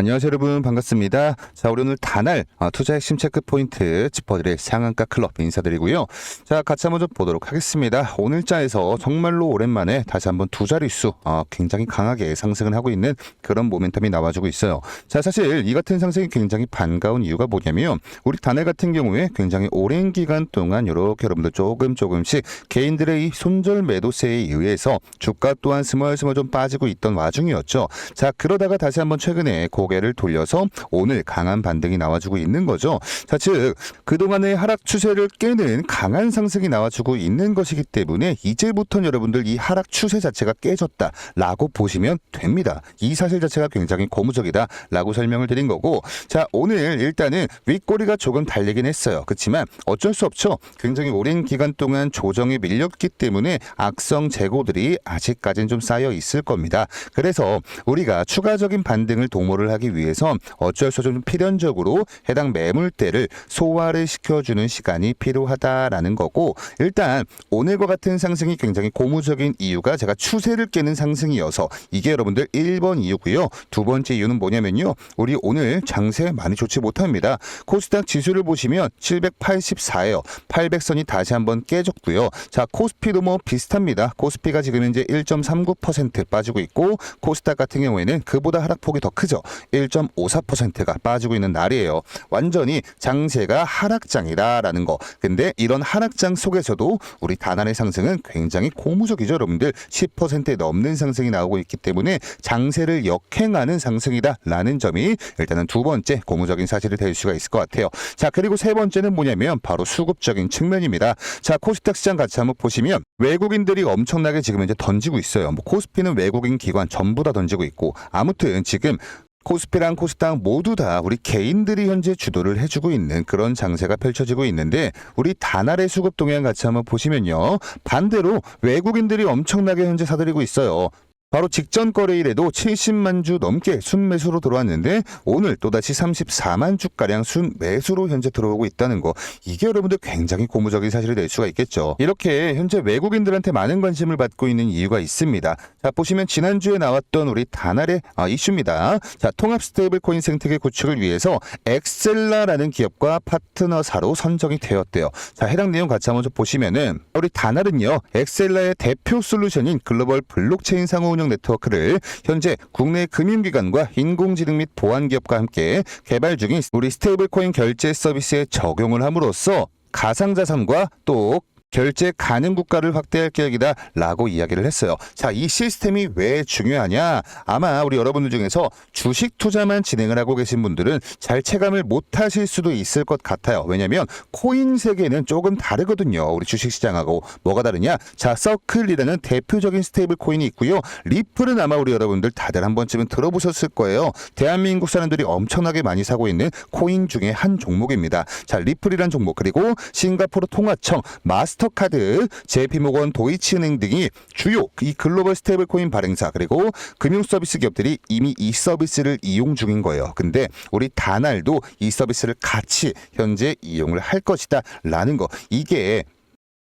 안녕하세요 여러분 반갑습니다. 자 우리 오늘 다날 아, 투자 핵심 체크 포인트 짚어드릴 상한가 클럽 인사드리고요. 자 같이 한번 좀 보도록 하겠습니다. 오늘자에서 정말로 오랜만에 다시 한번 두 자릿수 아, 굉장히 강하게 상승을 하고 있는 그런 모멘텀이 나와주고 있어요. 자 사실 이 같은 상승이 굉장히 반가운 이유가 뭐냐면 우리 다날 같은 경우에 굉장히 오랜 기간 동안 이렇게 여러분들 조금 조금씩 개인들의 이 손절 매도세에 의해서 주가 또한 스멀스멀 좀 빠지고 있던 와중이었죠. 자 그러다가 다시 한번 최근에 고 개를 돌려서 오늘 강한 반등이 나와주고 있는 거죠. 자, 즉 그동안의 하락 추세를 깨는 강한 상승이 나와주고 있는 것이기 때문에 이제부터 여러분들 이 하락 추세 자체가 깨졌다라고 보시면 됩니다. 이 사실 자체가 굉장히 고무적이다라고 설명을 드린 거고, 자 오늘 일단은 윗꼬리가 조금 달리긴 했어요. 그렇지만 어쩔 수 없죠. 굉장히 오랜 기간 동안 조정이 밀렸기 때문에 악성 재고들이 아직까지는 좀 쌓여 있을 겁니다. 그래서 우리가 추가적인 반등을 도모를 하기 위해서 어쩔 수 없이 좀 필연적으로 해당 매물대를 소화를 시켜주는 시간이 필요하다라는 거고 일단 오늘과 같은 상승이 굉장히 고무적인 이유가 제가 추세를 깨는 상승이어서 이게 여러분들 1번 이유고요. 두 번째 이유는 뭐냐면요. 우리 오늘 장세 많이 좋지 못합니다. 코스닥 지수를 보시면 784예요. 800선이 다시 한번 깨졌고요. 자, 코스피도 뭐 비슷합니다. 코스피가 지금 현재 1.39% 빠지고 있고 코스닥 같은 경우에는 그보다 하락폭이 더 크죠. 1.54%가 빠지고 있는 날이에요. 완전히 장세가 하락장이다라는 거. 근데 이런 하락장 속에서도 우리 단안의 상승은 굉장히 고무적이죠, 여러분들. 10%에 넘는 상승이 나오고 있기 때문에 장세를 역행하는 상승이다라는 점이 일단은 두 번째 고무적인 사실이 될 수가 있을 것 같아요. 자, 그리고 세 번째는 뭐냐면 바로 수급적인 측면입니다. 자, 코스닥 시장 같이 한번 보시면 외국인들이 엄청나게 지금 이제 던지고 있어요. 뭐 코스피는 외국인 기관 전부 다 던지고 있고 아무튼 지금 코스피랑 코스닥 모두 다 우리 개인들이 현재 주도를 해주고 있는 그런 장세가 펼쳐지고 있는데 우리 단알의 수급 동향 같이 한번 보시면요 반대로 외국인들이 엄청나게 현재 사들이고 있어요. 바로 직전 거래일에도 70만 주 넘게 순매수로 들어왔는데 오늘 또다시 34만 주가량 순매수로 현재 들어오고 있다는 거 이게 여러분들 굉장히 고무적인 사실이 될 수가 있겠죠. 이렇게 현재 외국인들한테 많은 관심을 받고 있는 이유가 있습니다. 자 보시면 지난주에 나왔던 우리 다날의 아, 이슈입니다. 자 통합 스테이블 코인 생태계 구축을 위해서 엑셀라라는 기업과 파트너사로 선정이 되었대요. 자 해당 내용 같이 한번 좀 보시면은 우리 다날은요 엑셀라의 대표 솔루션인 글로벌 블록체인 상호 운영 네트워크를 현재 국내 금융기관과 인공지능 및 보안 기업과 함께 개발 중인 우리 스테이블 코인 결제 서비스에 적용을 함으로써 가상자산과 또 결제 가능 국가를 확대할 계획이다 라고 이야기를 했어요. 자, 이 시스템이 왜 중요하냐? 아마 우리 여러분들 중에서 주식 투자만 진행을 하고 계신 분들은 잘 체감을 못 하실 수도 있을 것 같아요. 왜냐면 코인 세계는 조금 다르거든요. 우리 주식 시장하고 뭐가 다르냐? 자, 서클이라는 대표적인 스테이블 코인이 있고요. 리플은 아마 우리 여러분들 다들 한 번쯤은 들어보셨을 거예요. 대한민국 사람들이 엄청나게 많이 사고 있는 코인 중에 한 종목입니다. 자, 리플이란 종목 그리고 싱가포르 통화청 마스 마스터카드, JP모건, 도이치은행 등이 주요 이 글로벌 스테이블 코인 발행사 그리고 금융 서비스 기업들이 이미 이 서비스를 이용 중인 거예요. 근데 우리 다날도 이 서비스를 같이 현재 이용을 할 것이다라는 거. 이게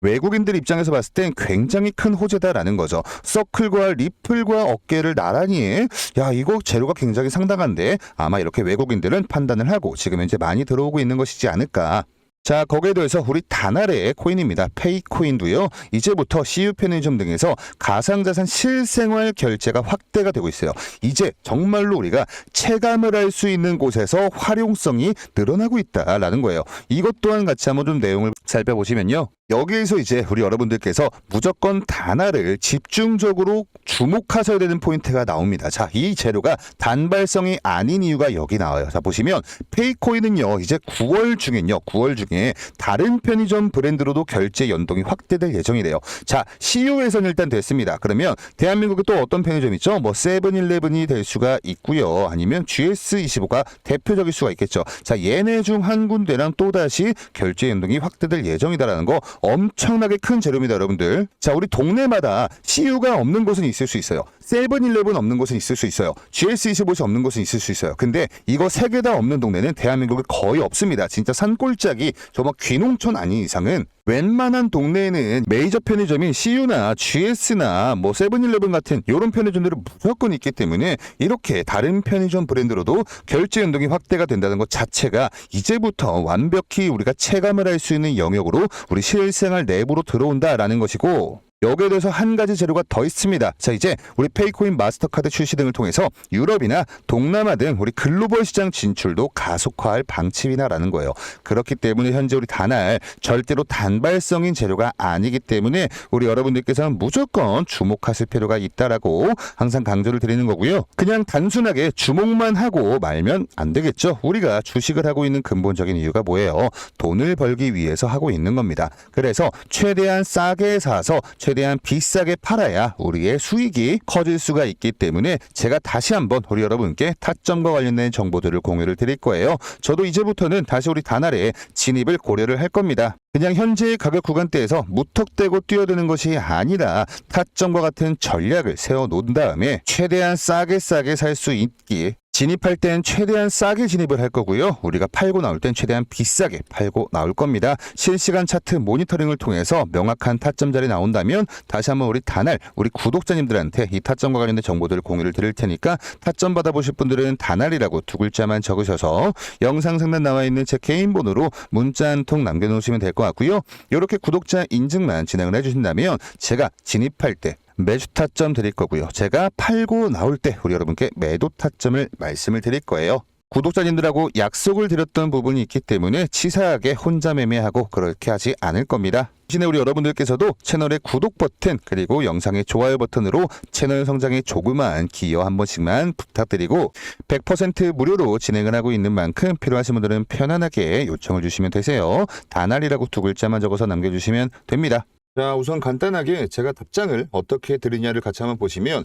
외국인들 입장에서 봤을 땐 굉장히 큰 호재다라는 거죠. 서클과 리플과 어깨를 나란히 해. 야, 이거 재료가 굉장히 상당한데 아마 이렇게 외국인들은 판단을 하고 지금 현재 많이 들어오고 있는 것이지 않을까. 자, 거기에 더해서 우리 다날의 코인입니다. 페이코인도요. 이제부터 CU 편의점 등에서 가상자산 실생활 결제가 확대가 되고 있어요. 이제 정말로 우리가 체감을 할 수 있는 곳에서 활용성이 늘어나고 있다라는 거예요. 이것 또한 같이 한번 좀 내용을 살펴보시면요. 여기에서 이제 우리 여러분들께서 무조건 단알을 집중적으로 주목하셔야 되는 포인트가 나옵니다. 자, 이 재료가 단발성이 아닌 이유가 여기 나와요. 자, 보시면 페이코인은요, 이제 9월 중엔요, 9월 중에 다른 편의점 브랜드로도 결제 연동이 확대될 예정이래요. 자, CU에서는 일단 됐습니다. 그러면 대한민국에 또 어떤 편의점 있죠? 뭐 세븐일레븐이 될 수가 있고요. 아니면 GS25가 대표적일 수가 있겠죠. 자, 얘네 중 한 군데랑 또다시 결제 연동이 확대될 예정이다라는 거 엄청나게 큰 재료입니다, 여러분들. 자, 우리 동네마다 CU가 없는 곳은 있을 수 있어요. 세븐일레븐 없는 곳은 있을 수 있어요. GS25이 없는 곳은 있을 수 있어요. 근데 이거 세 개 다 없는 동네는 대한민국에 거의 없습니다. 진짜 산골짜기 저 막 귀농촌 아닌 이상은 웬만한 동네에는 메이저 편의점인 CU나 GS나 뭐 세븐일레븐 같은 이런 편의점들은 무조건 있기 때문에 이렇게 다른 편의점 브랜드로도 결제 연동이 확대가 된다는 것 자체가 이제부터 완벽히 우리가 체감을 할 수 있는 영역으로 우리 실생활 내부로 들어온다라는 것이고 여기에 대해서 한 가지 재료가 더 있습니다. 자, 이제 우리 페이코인 마스터카드 출시 등을 통해서 유럽이나 동남아 등 우리 글로벌 시장 진출도 가속화할 방침이다라는 거예요. 그렇기 때문에 현재 우리 다날 절대로 단발성인 재료가 아니기 때문에 우리 여러분들께서는 무조건 주목하실 필요가 있다라고 항상 강조를 드리는 거고요. 그냥 단순하게 주목만 하고 말면 안 되겠죠. 우리가 주식을 하고 있는 근본적인 이유가 뭐예요? 돈을 벌기 위해서 하고 있는 겁니다. 그래서 최대한 싸게 사서 최 대한 비싸게 팔아야 우리의 수익이 커질 수가 있기 때문에 제가 다시 한번 우리 여러분께 타점과 관련된 정보들을 공유를 드릴 거예요. 저도 이제부터는 다시 우리 다날에 진입을 고려를 할 겁니다. 그냥 현재의 가격 구간대에서 무턱대고 뛰어드는 것이 아니라 타점과 같은 전략을 세워 놓은 다음에 최대한 싸게 싸게 살 수 있기 진입할 땐 최대한 싸게 진입을 할 거고요. 우리가 팔고 나올 땐 최대한 비싸게 팔고 나올 겁니다. 실시간 차트 모니터링을 통해서 명확한 타점 자리 나온다면 다시 한번 우리 다날 우리 구독자님들한테 이 타점과 관련된 정보들을 공유를 드릴 테니까 타점 받아보실 분들은 다날이라고 두 글자만 적으셔서 영상 상단 나와 있는 제 개인 번호로 문자 한 통 남겨놓으시면 될 것 같고요. 이렇게 구독자 인증만 진행을 해주신다면 제가 진입할 때 매수 타점 드릴 거고요. 제가 팔고 나올 때 우리 여러분께 매도 타점을 말씀을 드릴 거예요. 구독자님들하고 약속을 드렸던 부분이 있기 때문에 치사하게 혼자 매매하고 그렇게 하지 않을 겁니다. 대신에 우리 여러분들께서도 채널의 구독 버튼 그리고 영상의 좋아요 버튼으로 채널 성장에 조그마한 기여 한 번씩만 부탁드리고 100% 무료로 진행을 하고 있는 만큼 필요하신 분들은 편안하게 요청을 주시면 되세요. 다날이라고 두 글자만 적어서 남겨주시면 됩니다. 자, 우선 간단하게 제가 답장을 어떻게 드리냐를 같이 한번 보시면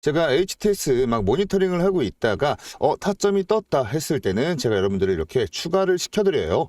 제가 HTS 막 모니터링을 하고 있다가 어 타점이 떴다 했을 때는 제가 여러분들을 이렇게 추가를 시켜드려요.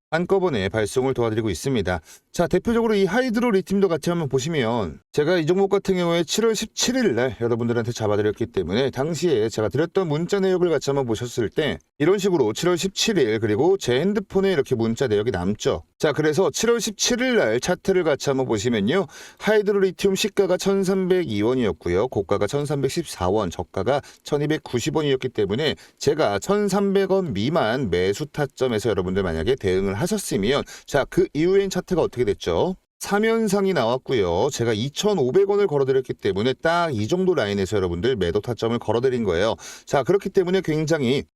한꺼번에 발송을 도와드리고 있습니다. 자, 대표적으로 이 하이드로 리튬도 같이 한번 보시면 제가 이 종목 같은 경우에 7월 17일 날 여러분들한테 잡아드렸기 때문에 당시에 제가 드렸던 문자 내역을 같이 한번 보셨을 때 이런 식으로 7월 17일 그리고 제 핸드폰에 이렇게 문자 내역이 남죠. 자, 그래서 7월 17일 날 차트를 같이 한번 보시면요. 하이드로 리튬 시가가 1,302원이었고요. 고가가 1,314원, 저가가 1,290원이었기 때문에 제가 1,300원 미만 매수 타점에서 여러분들 만약에 대응을 하셨으면 자, 그 이후엔 차트가 어떻게 됐죠? 3연상이 나왔고요. 제가 2,500원을 걸어드렸기 때문에 딱 이 정도 라인에서 여러분들 매도 타점을 걸어드린 거예요. 자, 그렇기 때문에 굉장히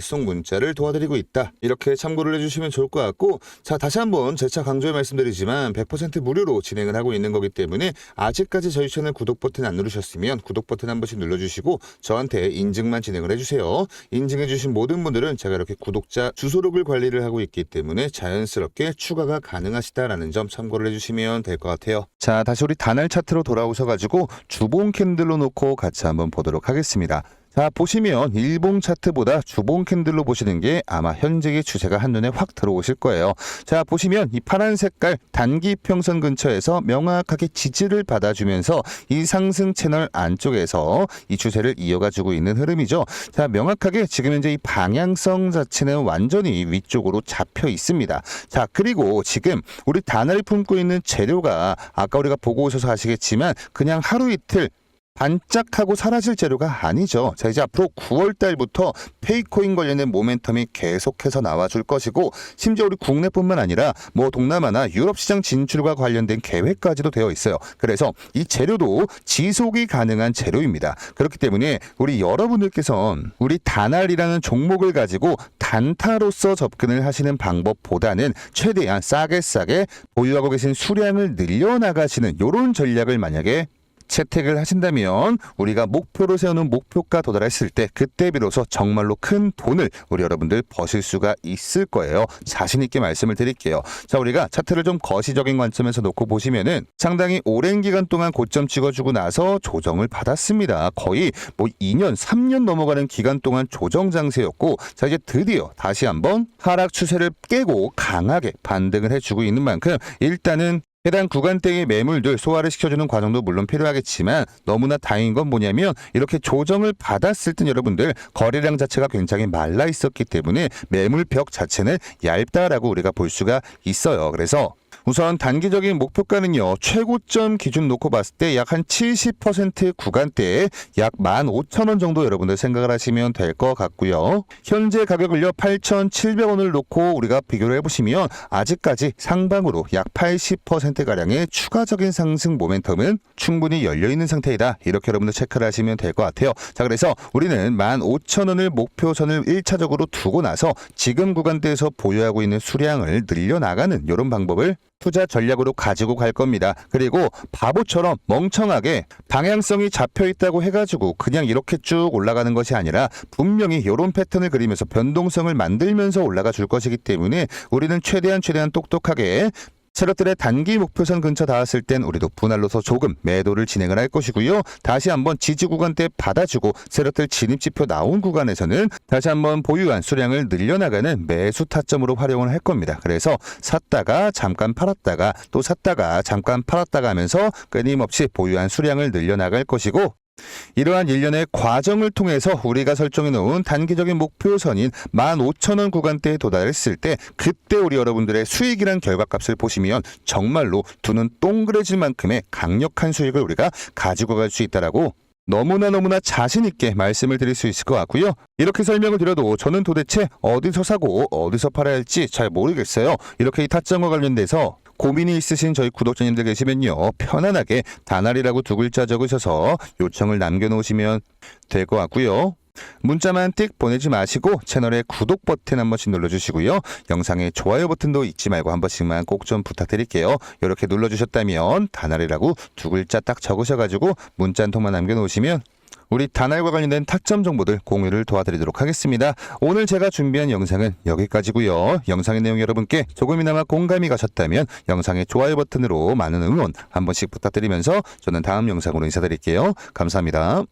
발송 문자를 도와드리고 있다. 이렇게 참고를 해주시면 좋을 것 같고 자 다시 한번 재차 강조해 말씀드리지만 100% 무료로 진행을 하고 있는 거기 때문에 아직까지 저희 채널 구독 버튼 안 누르셨으면 구독 버튼 한 번씩 눌러주시고 저한테 인증만 진행을 해주세요. 인증해주신 모든 분들은 제가 이렇게 구독자 주소록을 관리를 하고 있기 때문에 자연스럽게 추가가 가능하시다라는 점 참고를 해주시면 될 것 같아요. 자 다시 우리 단알 차트로 돌아오셔가지고 주봉 캔들로 놓고 같이 한번 보도록 하겠습니다. 자 보시면 일봉 차트보다 주봉 캔들로 보시는 게 아마 현재의 추세가 한눈에 확 들어오실 거예요. 자 보시면 이 파란 색깔 단기 평선 근처에서 명확하게 지지를 받아주면서 이 상승 채널 안쪽에서 이 추세를 이어가지고 있는 흐름이죠. 자 명확하게 지금 현재 이 방향성 자체는 완전히 위쪽으로 잡혀 있습니다. 자 그리고 지금 우리 단알이 품고 있는 재료가 아까 우리가 보고 오셔서 아시겠지만 그냥 하루 이틀 반짝하고 사라질 재료가 아니죠. 자, 이제 앞으로 9월 달부터 페이코인 관련된 모멘텀이 계속해서 나와줄 것이고, 심지어 우리 국내뿐만 아니라 뭐 동남아나 유럽 시장 진출과 관련된 계획까지도 되어 있어요. 그래서 이 재료도 지속이 가능한 재료입니다. 그렇기 때문에 우리 여러분들께선 우리 단알이라는 종목을 가지고 단타로서 접근을 하시는 방법보다는 최대한 싸게 싸게 보유하고 계신 수량을 늘려나가시는 이런 전략을 만약에 채택을 하신다면 우리가 목표로 세우는 목표가 도달했을 때 그때 비로소 정말로 큰 돈을 우리 여러분들 버실 수가 있을 거예요. 자신 있게 말씀을 드릴게요. 자, 우리가 차트를 좀 거시적인 관점에서 놓고 보시면은 상당히 오랜 기간 동안 고점 찍어주고 나서 조정을 받았습니다. 거의 뭐 2년, 3년 넘어가는 기간 동안 조정 장세였고 자, 이제 드디어 다시 한번 하락 추세를 깨고 강하게 반등을 해주고 있는 만큼 일단은 해당 구간대의 매물들 소화를 시켜주는 과정도 물론 필요하겠지만 너무나 다행인 건 뭐냐면 이렇게 조정을 받았을 땐 여러분들 거래량 자체가 굉장히 말라 있었기 때문에 매물벽 자체는 얇다라고 우리가 볼 수가 있어요. 그래서 우선 단기적인 목표가는요 최고점 기준 놓고 봤을 때 약 한 70% 구간대에 약 15,000원 정도 여러분들 생각을 하시면 될 것 같고요. 현재 가격을요 8,700원을 놓고 우리가 비교를 해보시면 아직까지 상방으로 약 80%가량의 추가적인 상승 모멘텀은 충분히 열려있는 상태이다. 이렇게 여러분들 체크를 하시면 될 것 같아요. 자 그래서 우리는 15,000원을 목표선을 1차적으로 두고 나서 지금 구간대에서 보유하고 있는 수량을 늘려나가는 이런 방법을 투자 전략으로 가지고 갈 겁니다. 그리고 바보처럼 멍청하게 방향성이 잡혀 있다고 해가지고 그냥 이렇게 쭉 올라가는 것이 아니라 분명히 이런 패턴을 그리면서 변동성을 만들면서 올라가 줄 것이기 때문에 우리는 최대한 최대한 똑똑하게 세력들의 단기 목표선 근처 닿았을 땐 우리도 분할로서 조금 매도를 진행을 할 것이고요. 다시 한번 지지 구간대 받아주고 세력들 진입 지표 나온 구간에서는 다시 한번 보유한 수량을 늘려나가는 매수 타점으로 활용을 할 겁니다. 그래서 샀다가 잠깐 팔았다가 또 샀다가 잠깐 팔았다가 하면서 끊임없이 보유한 수량을 늘려나갈 것이고 이러한 일련의 과정을 통해서 우리가 설정해 놓은 단기적인 목표선인 15,000원 구간대에 도달했을 때 그때 우리 여러분들의 수익이란 결과값을 보시면 정말로 두눈 동그래질 만큼의 강력한 수익을 우리가 가지고 갈 수 있다라고 너무나 너무나 자신 있게 말씀을 드릴 수 있을 것 같고요. 이렇게 설명을 드려도 저는 도대체 어디서 사고 어디서 팔아야 할지 잘 모르겠어요. 이렇게 이 타점과 관련돼서 고민이 있으신 저희 구독자님들 계시면요. 편안하게 단알이라고 두 글자 적으셔서 요청을 남겨놓으시면 될 것 같고요. 문자만 띡 보내지 마시고 채널에 구독 버튼 한 번씩 눌러주시고요. 영상에 좋아요 버튼도 잊지 말고 한 번씩만 꼭 좀 부탁드릴게요. 이렇게 눌러주셨다면 단알이라고 두 글자 딱 적으셔가지고 문자 한 통만 남겨놓으시면 우리 단알과 관련된 타점 정보들 공유를 도와드리도록 하겠습니다. 오늘 제가 준비한 영상은 여기까지고요. 영상의 내용 여러분께 조금이나마 공감이 가셨다면 영상의 좋아요 버튼으로 많은 응원 한 번씩 부탁드리면서 저는 다음 영상으로 인사드릴게요. 감사합니다.